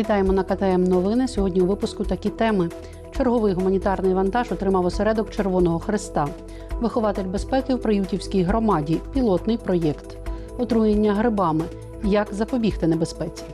Вітаємо на КТМ Новини. Сьогодні у випуску такі теми. Черговий гуманітарний вантаж отримав осередок Червоного Христа. Вихователь безпеки в Приютівській громаді. Пілотний проєкт. Отруєння грибами. Як запобігти небезпеці.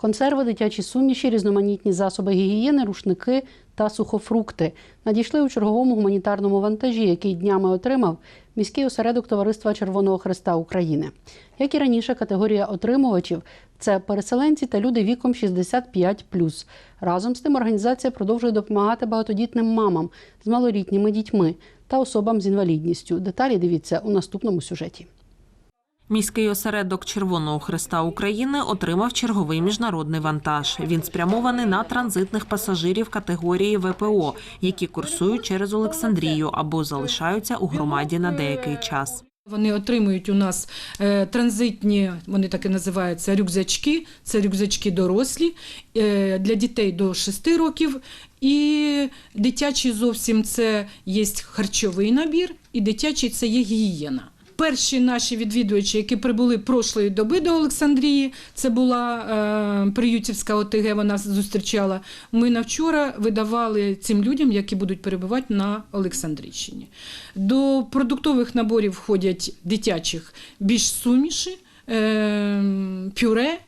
Консерви, дитячі суміші, різноманітні засоби гігієни, рушники та сухофрукти надійшли у черговому гуманітарному вантажі, який днями отримав міський осередок Товариства Червоного Христа України. Як і раніше, категорія отримувачів це переселенці та люди віком 65+. Разом з тим організація продовжує допомагати багатодітним мамам з малолітніми дітьми та особам з інвалідністю. Деталі дивіться у наступному сюжеті. Міський осередок Червоного Христа України отримав черговий міжнародний вантаж. Він спрямований на транзитних пасажирів категорії ВПО, які курсують через Олександрію або залишаються у громаді на деякий час. Вони отримують у нас е, транзитні, вони так і називаються рюкзачки. Це рюкзачки дорослі е, для дітей до 6 років. І дитячий зовсім це є харчовий набір, і дитячий це є гігієна. Перші наші відвідувачі, які прибули прошлої доби до Олександрії, це була е, Приютівська ОТГ, вона зустрічала. Ми на вчора видавали цим людям, які будуть перебувати на Олександрійщині. До продуктових наборів входять дитячих більш суміші, е, пюре.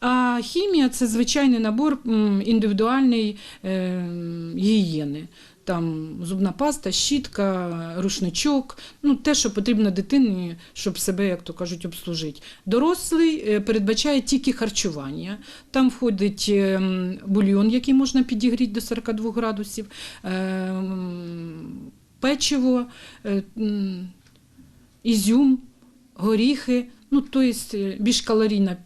А хімія це звичайний набор індивідуальної е, гігієни. Там зубна паста, щітка, рушничок, ну те, що потрібно дитині, щоб себе, як то кажуть, обслужити. Дорослий е, передбачає тільки харчування. Там входить е, бульйон, який можна підігріти до 42 градусів, е, печиво, ізюм, горіхи. Ну, тобто більш калорійне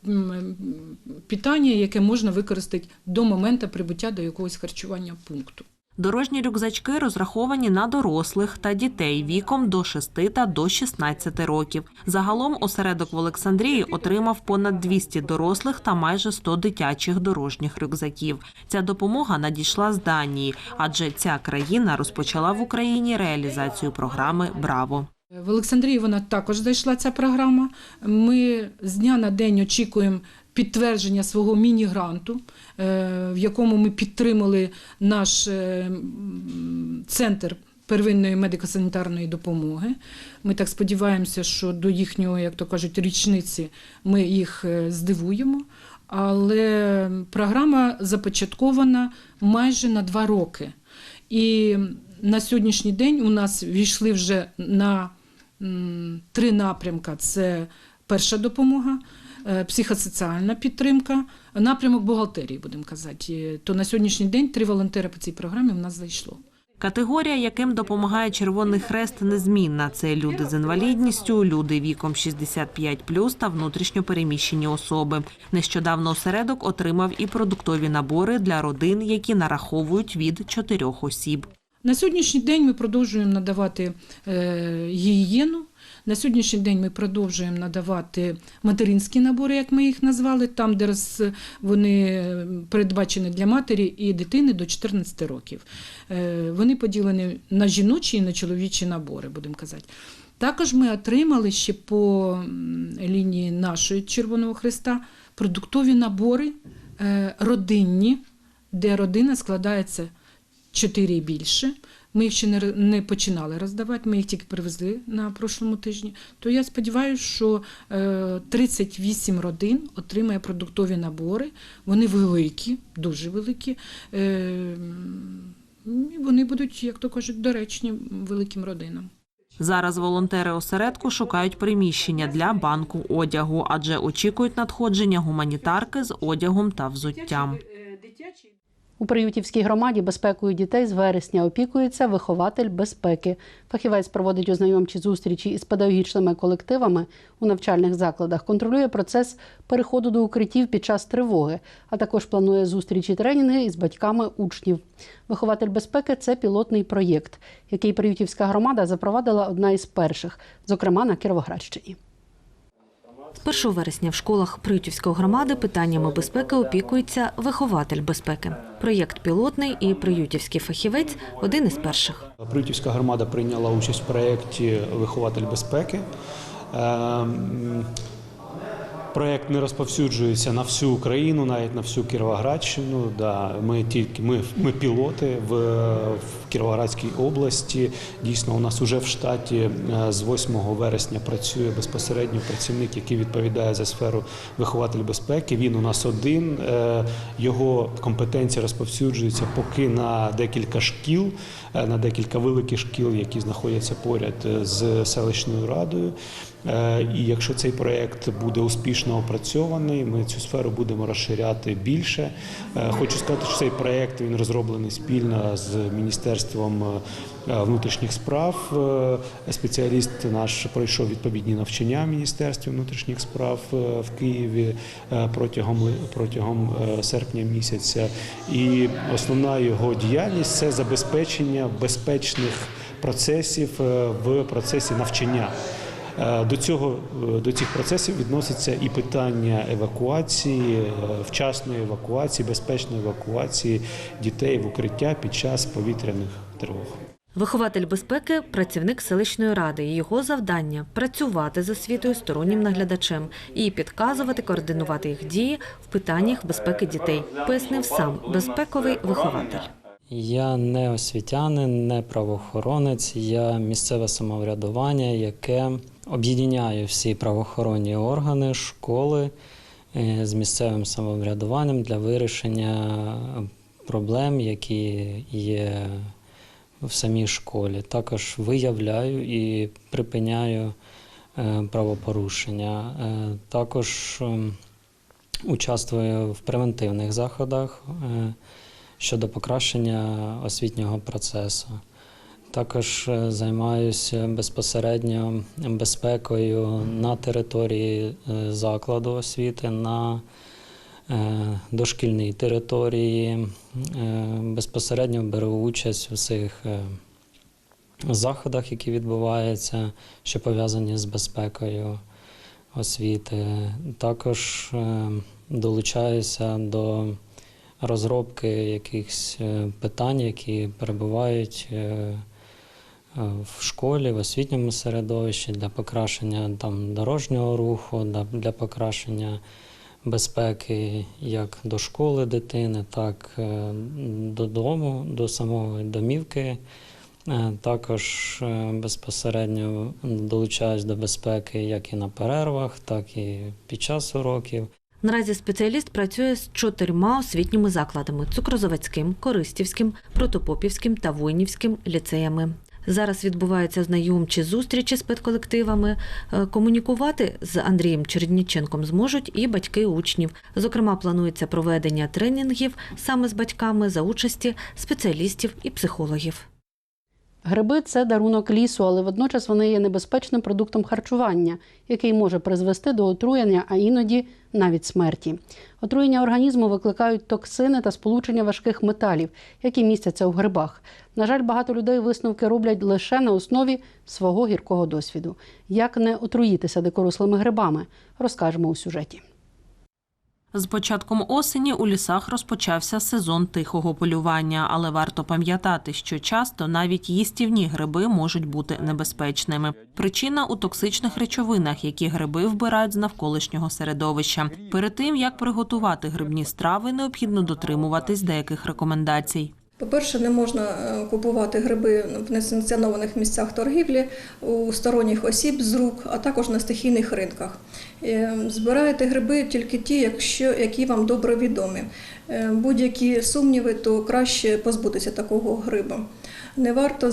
питання, яке можна використати до моменту прибуття до якогось харчування пункту. Дорожні рюкзачки розраховані на дорослих та дітей віком до 6 та до 16 років. Загалом осередок в Олександрії отримав понад 200 дорослих та майже 100 дитячих дорожніх рюкзаків. Ця допомога надійшла з Данії, адже ця країна розпочала в Україні реалізацію програми Браво. В Олександрії вона також зайшла ця програма. Ми з дня на день очікуємо підтвердження свого міні-гранту, е, в якому ми підтримали наш е, центр первинної медико-санітарної допомоги. Ми так сподіваємося, що до їхнього, як то кажуть, річниці ми їх е, здивуємо. Але програма започаткована майже на два роки. І на сьогоднішній день у нас війшли вже на три напрямка: це перша допомога, психосоціальна підтримка, напрямок бухгалтерії, будемо казати. То на сьогоднішній день три волонтери по цій програмі в нас зайшло. Категорія, яким допомагає Червоний Хрест, незмінна. Це люди з інвалідністю, люди віком 65+, та внутрішньо переміщені особи. Нещодавно осередок отримав і продуктові набори для родин, які нараховують від чотирьох осіб. На сьогоднішній день ми продовжуємо надавати е, гігієну. На сьогоднішній день ми продовжуємо надавати материнські набори, як ми їх назвали, там, де вони передбачені для матері і дитини до 14 років. Е, вони поділені на жіночі і на чоловічі набори, будемо казати. Також ми отримали ще по лінії нашої Червоного Христа продуктові набори е, родинні, де родина складається чотири більше. Ми їх ще не, не починали роздавати, ми їх тільки привезли на прошлому тижні. То я сподіваюся, що е, 38 родин отримає продуктові набори. Вони великі, дуже великі. Е, і вони будуть, як то кажуть, доречні великим родинам. Зараз волонтери осередку шукають приміщення для банку одягу, адже очікують надходження гуманітарки з одягом та взуттям. У Приютівській громаді безпекою дітей з вересня опікується вихователь безпеки. Фахівець проводить ознайомчі зустрічі із педагогічними колективами у навчальних закладах, контролює процес переходу до укриттів під час тривоги, а також планує зустрічі тренінги із батьками учнів. Вихователь безпеки це пілотний проєкт, який Приютівська громада запровадила одна із перших, зокрема на Кіровоградщині. З 1 вересня в школах Приютівської громади питаннями безпеки опікується вихователь безпеки. Проєкт пілотний і приютівський фахівець один із перших. Приютівська громада прийняла участь в проєкті Вихователь безпеки. Проект не розповсюджується на всю Україну, навіть на всю Кіровоградщину. Да, ми тільки ми, ми пілоти в, в Кіровоградській області. Дійсно, у нас вже в штаті е, з 8 вересня працює безпосередньо працівник, який відповідає за сферу вихователь безпеки. Він у нас один. Е, Його компетенція розповсюджується поки на декілька шкіл, е, на декілька великих шкіл, які знаходяться поряд з селищною радою. І якщо цей проект буде успішно опрацьований, ми цю сферу будемо розширяти більше. Е, Хочу сказати, що цей проект він розроблений спільно з міністерством е, внутрішніх справ. Е, Спеціаліст наш пройшов відповідні навчання в міністерстві внутрішніх справ в Києві протягом протягом серпня місяця. І основна його діяльність це забезпечення безпечних процесів в процесі навчання. Е, До цього е, до цих процесів відноситься і питання евакуації, е, вчасної евакуації, безпечної евакуації дітей в укриття під час повітряних тривог. Вихователь безпеки працівник селищної ради. Його завдання працювати з освітою стороннім наглядачем і підказувати, координувати їх дії в питаннях безпеки дітей, пояснив сам безпековий вихователь. Я не освітянин, не правоохоронець, я місцеве самоврядування, яке об'єднає всі правоохоронні органи, школи е, з місцевим самоврядуванням для вирішення проблем, які є в самій школі. Також виявляю і припиняю е, правопорушення. Е, Також ем, участвую в превентивних заходах. щодо покращення освітнього процесу. Також е, займаюся безпосередньо безпекою на території е, закладу освіти, на е, дошкільній території. Безпосередньо беру участь у е, заходах, які відбуваються, що пов'язані з безпекою освіти. Також долучаюся до розробки якихось питань, які перебувають в школі, в освітньому середовищі для покращення там, дорожнього руху, для- покращення безпеки як до школи дитини, так е, додому, до самої домівки. Е, Також е, безпосередньо долучаюсь до безпеки як і на перервах, так і під час уроків. Наразі спеціаліст працює з чотирма освітніми закладами: Цукрозаводським, Користівським, Протопопівським та Войнівським ліцеями. Зараз відбуваються знайомчі зустрічі з педколективами. Е, Комунікувати з Андрієм Черніченком зможуть і батьки учнів. Зокрема, планується проведення тренінгів саме з батьками за участі спеціалістів і психологів. Гриби це дарунок лісу, але водночас вони є небезпечним продуктом харчування, який може призвести до отруєння, а іноді навіть смерті. Отруєння організму викликають токсини та сполучення важких металів, які містяться у грибах. На жаль, багато людей висновки роблять лише на основі свого гіркого досвіду. Як не отруїтися дикорослими грибами, розкажемо у сюжеті. З початком осені у лісах розпочався сезон тихого полювання, але варто пам'ятати, що часто навіть їстівні гриби можуть бути небезпечними. Причина у токсичних речовинах, які гриби вбирають з навколишнього середовища. Перед тим як приготувати грибні страви, необхідно дотримуватись деяких рекомендацій. По-перше, не можна е, купувати гриби в несанкціонованих місцях торгівлі у сторонніх осіб з рук, а також на стихійних ринках. Е, Збираєте гриби тільки ті, якщо, які вам добре відомі. Е, Будь-які сумніви, то краще позбутися такого гриба. Не варто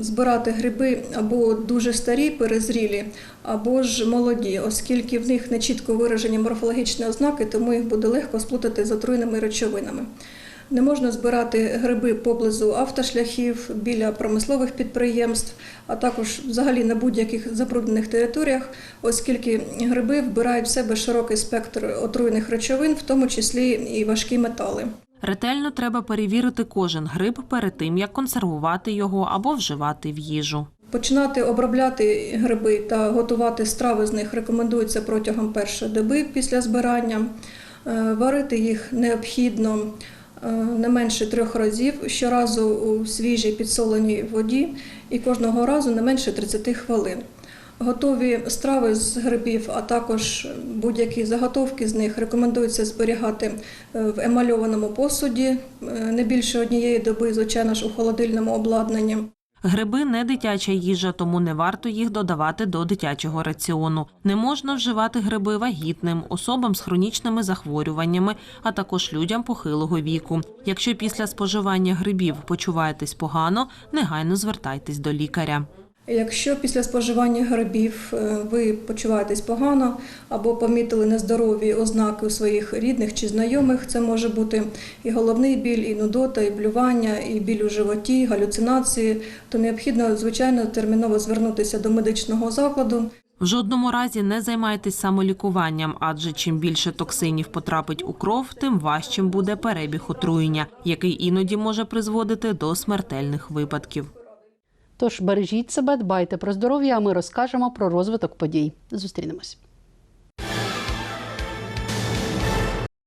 збирати гриби або дуже старі, перезрілі, або ж молоді, оскільки в них не чітко виражені морфологічні ознаки, тому їх буде легко сплутати з отруйними речовинами. Не можна збирати гриби поблизу автошляхів, біля промислових підприємств, а також взагалі на будь-яких забруднених територіях, оскільки гриби вбирають в себе широкий спектр отруйних речовин, в тому числі і важкі метали. Ретельно треба перевірити кожен гриб перед тим, як консервувати його або вживати в їжу. Починати обробляти гриби та готувати страви з них рекомендується протягом першої доби після збирання. Е, Варити їх необхідно не менше трьох разів, щоразу у свіжій підсоленій воді і кожного разу не менше 30 хвилин. Готові страви з грибів, а також будь-які заготовки з них рекомендується зберігати е, в емальованому посуді е, не більше однієї доби, звичайно ж, у холодильному обладнанні. Гриби не дитяча їжа, тому не варто їх додавати до дитячого раціону. Не можна вживати гриби вагітним, особам з хронічними захворюваннями, а також людям похилого віку. Якщо після споживання грибів почуваєтесь погано, негайно звертайтесь до лікаря. Якщо після споживання грибів е, ви почуваєтесь погано або помітили нездорові ознаки у своїх рідних чи знайомих, це може бути і головний біль, і нудота, і блювання, і біль у животі, галюцинації, то необхідно, звичайно, терміново звернутися до медичного закладу. В жодному разі не займайтесь самолікуванням, адже чим більше токсинів потрапить у кров, тим важчим буде перебіг отруєння, який іноді може призводити до смертельних випадків. Тож бережіть себе, дбайте про здоров'я, а ми розкажемо про розвиток подій. Зустрінемось.